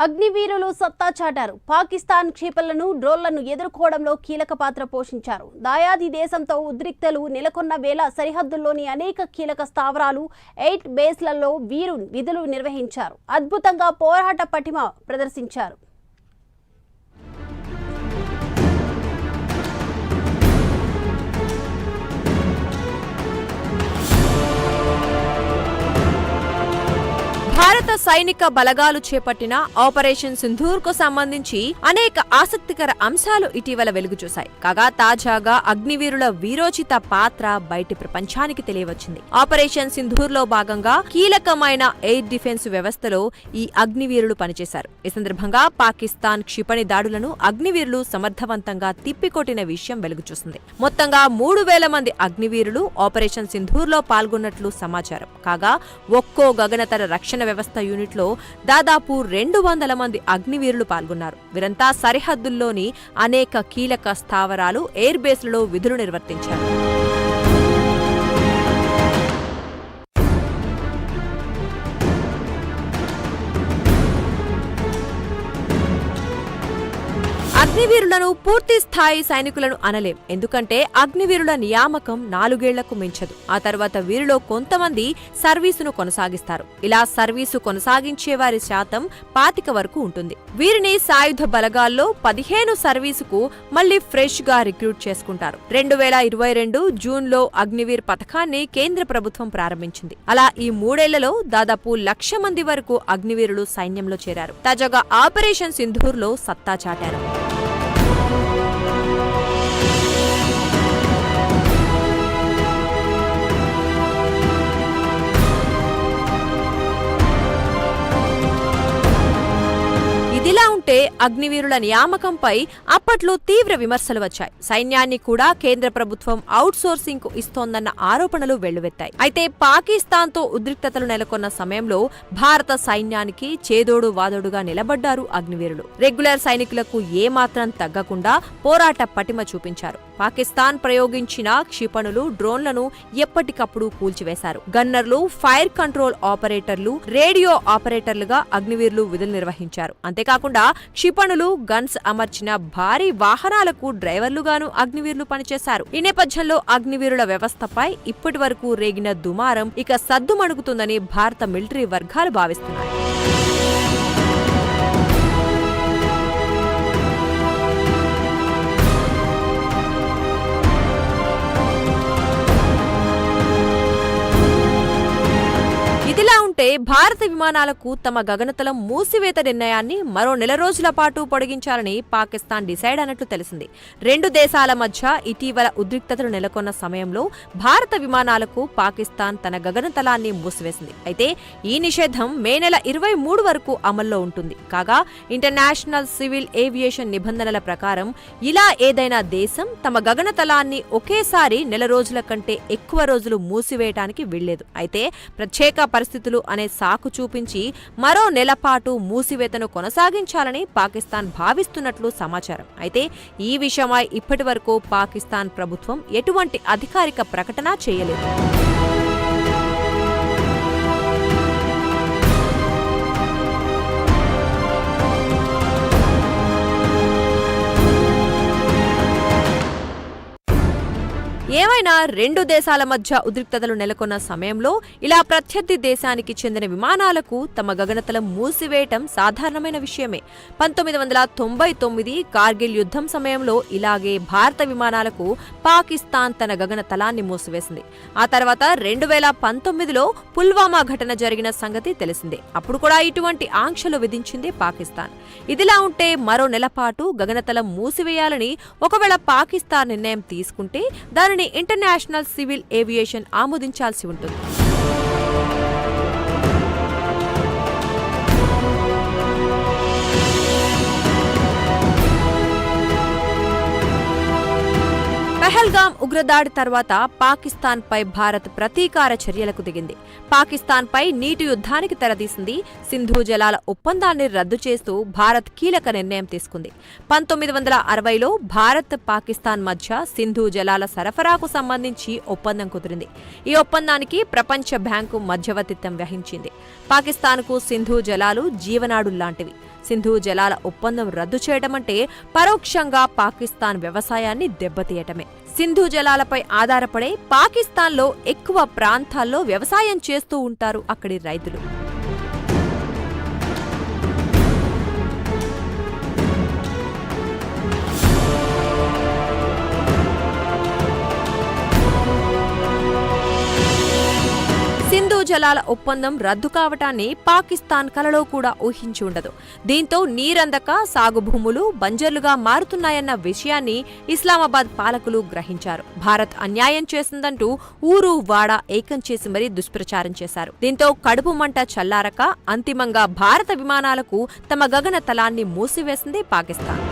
అగ్నివీరులు సత్తా చాటారు. పాకిస్తాన్ క్షిపణులను డ్రోన్లను ఎదుర్కోవడంలో కీలక పాత్ర పోషించారు. దాయాది దేశంతో ఉద్రిక్తలు నెలకొన్న వేళ సరిహద్దుల్లోని అనేక కీలక స్థావరాలు ఎయిట్ బేస్లలో వీరు విధులు నిర్వహించారు. అద్భుతంగా పోరాట పటిమ ప్రదర్శించారు. భారత సైనిక బలగాలు చేపట్టిన ఆపరేషన్ సింధూర్కు సంబంధించి అనేక ఆసక్తికర అంశాలు ఇటీవల వెలుగుచూశాయి. కాగా తాజాగా అగ్నివీరుల వీరోచిత పాత్ర బయటి ప్రపంచానికి తెలియవచ్చింది. ఆపరేషన్ సింధూర్లో భాగంగా కీలకమైన ఎయిర్ డిఫెన్స్ వ్యవస్థలో ఈ అగ్నివీరులు పనిచేశారు. ఈ సందర్భంగా పాకిస్తాన్ క్షిపణి దాడులను అగ్నివీరులు సమర్థవంతంగా తిప్పికొట్టిన విషయం వెలుగుచూసింది. మొత్తంగా మూడు వేల మంది అగ్నివీరులు ఆపరేషన్ సింధూర్లో పాల్గొన్నట్లు సమాచారం. కాగా ఒక్కో గగనతర రక్షణ వ్యవస్థ యూనిట్లో దాదాపు రెండు వందల మంది అగ్నివీరులు పాల్గొన్నారు. వీరంతా సరిహద్దుల్లోని అనేక కీలక స్థావరాలు ఎయిర్ బేస్లలో విధులు నిర్వర్తించారు. అగ్నివీరులను పూర్తి స్థాయి సైనికులను అనలేం. ఎందుకంటే అగ్నివీరుల నియామకం నాలుగేళ్ళకు మించదు. ఆ తర్వాత వీరిలో కొంతమంది సర్వీసును కొనసాగిస్తారు. ఇలా సర్వీసు కొనసాగించే వారి శాతం పాతిక వరకు ఉంటుంది. వీరిని సాయుధ బలగాల్లో పదిహేను సర్వీసుకు మళ్ళీ ఫ్రెష్గా రిక్రూట్ చేసుకుంటారు. రెండు వేల ఇరవై రెండు జూన్లో అగ్నివీర్ పథకాన్ని కేంద్ర ప్రభుత్వం ప్రారంభించింది. అలా ఈ మూడేళ్ళలో దాదాపు లక్ష మంది వరకు అగ్నివీరులు సైన్యంలో చేరారు. తాజాగా ఆపరేషన్ సింధూర్లో సత్తా చాటారు. అగ్నివీరుల నియామకంపై అప్పట్లో తీవ్ర విమర్శలు వచ్చాయి. సైన్యాన్ని కూడా కేంద్ర ప్రభుత్వం అవుట్ సోర్సింగ్కు ఇస్తోందన్న ఆరోపణలు వెల్లువెత్తాయి. అయితే పాకిస్తాన్తో ఉద్రిక్తతలు నెలకొన్న సమయంలో భారత సైన్యానికి చేదోడు వాదోడుగా నిలబడ్డారు అగ్నివీరులు. రెగ్యులర్ సైనికులకు ఏమాత్రం తగ్గకుండా పోరాట పటిమ చూపించారు. పాకిస్తాన్ ప్రయోగించిన క్షిపణులు డ్రోన్లను ఎప్పటికప్పుడు కూల్చివేశారు. గన్నర్లు ఫైర్ కంట్రోల్ ఆపరేటర్లు రేడియో ఆపరేటర్లుగా అగ్నివీరులు విధులు నిర్వహించారు. అంతేకాకుండా పనులు గన్స్ అమర్చిన భారీ వాహనాలకు డ్రైవర్లుగాను అగ్నివీరులు పనిచేశారు. ఈ నేపథ్యంలో అగ్నివీరుల వ్యవస్థపై ఇప్పటి వరకు రేగిన దుమారం ఇక సద్దుమణుగుతుందని భారత మిలిటరీ వర్గాలు భావిస్తున్నాయి. ఇదిలా భారత విమానాలకు తమ గగనతలం మూసివేత నిర్ణయాన్ని మరో నెల రోజుల పాటు పొడిగించాలని పాకిస్తాన్ డిసైడ్ అన్నట్లు తెలిసింది. రెండు దేశాల మధ్య ఇటీవల ఉద్రిక్తతలు నెలకొన్న సమయంలో భారత విమానాలకు పాకిస్తాన్ తన గగనతలాన్ని మూసివేసింది. అయితే ఈ నిషేధం మే నెల ఇరవై మూడు వరకు అమల్లో ఉంటుంది. కాగా ఇంటర్నేషనల్ సివిల్ ఏవియేషన్ నిబంధనల ప్రకారం ఇలా ఏదైనా దేశం తమ గగనతలాన్ని ఒకేసారి నెల రోజుల కంటే ఎక్కువ రోజులు మూసివేయటానికి వీల్లేదు. అయితే ప్రత్యేక పరిస్థితులు అనే సాకు చూపించి మరో నెలపాటు మూసివేతను కొనసాగించాలని పాకిస్తాన్ భావిస్తున్నట్లు సమాచారం. అయితే ఈ విషయమై ఇప్పటి వరకు పాకిస్తాన్ ప్రభుత్వం ఎటువంటి అధికారిక ప్రకటన చేయలేదు. ఏమైనా రెండు దేశాల మధ్య ఉద్రిక్తతలు నెలకొన్న సమయంలో ఇలా ప్రత్యర్థి దేశానికి చెందిన విమానాలకు తమ గగనతలం మూసివేయటం సాధారణమైన విషయమే. పంతొమ్మిది వందల తొంభై తొమ్మిది కార్గిల్ యుద్ధం సమయంలో ఇలాగే భారత విమానాలకు పాకిస్తాన్ తన గగనతలాన్ని మూసివేసింది. ఆ తర్వాత రెండు వేల పంతొమ్మిదిలో పుల్వామా ఘటన జరిగిన సంగతి తెలిసిందే. అప్పుడు కూడా ఇటువంటి ఆంక్షలు విధించింది పాకిస్తాన్. ఇదిలా ఉంటే మరో నెలపాటు గగనతలం మూసివేయాలని ఒకవేళ పాకిస్తాన్ నిర్ణయం తీసుకుంటే దానిని ఇంటర్నేషనల్ సివిల్ ఏవియేషన్ ఆమోదించాల్సి ఉంటుంది. పెహల్గాం ఉగ్రదాడి తర్వాత పాకిస్తాన్ పై భారత్ ప్రతీకార చర్యలకు దిగింది. పాకిస్తాన్ పై నీటి యుద్ధానికి తెరదీసింది సింధు జలాల ఒప్పందాన్ని రద్దు చేస్తూ భారత్ కీలక నిర్ణయం తీసుకుంది. పంతొమ్మిది వందల అరవైలో భారత్ పాకిస్తాన్ మధ్య సింధు జలాల సరఫరాకు సంబంధించి ఒప్పందం కుదిరింది. ఈ ఒప్పందానికి ప్రపంచ బ్యాంకు మధ్యవర్తిత్వం వహించింది. పాకిస్తాన్కు సింధు జలాలు జీవనాడు లాంటివి. సింధు జలాల ఒప్పందం రద్దు చేయడమంటే అంటే పరోక్షంగా పాకిస్తాన్ వ్యవసాయాన్ని దెబ్బతీయటమే. సింధు జలాలపై ఆధారపడే పాకిస్తాన్లో ఎక్కువ ప్రాంతాల్లో వ్యవసాయం చేస్తూ ఉంటారు అక్కడి రైతులు. సింధు జలాల ఒప్పందం రద్దు కావటాన్ని పాకిస్తాన్ కలలో కూడా ఊహించి ఉండదు. దీంతో నీరందక సాగు భూములు బంజర్లుగా మారుతున్నాయన్న విషయాన్ని ఇస్లామాబాద్ పాలకులు గ్రహించారు. భారత్ అన్యాయం చేసిందంటూ ఊరు వాడ ఏకం చేసి మరీ దుష్ప్రచారం చేశారు. దీంతో కడుపు మంట చల్లారక అంతిమంగా భారత విమానాలకు తమ గగన తలాన్ని మూసివేసింది పాకిస్తాన్.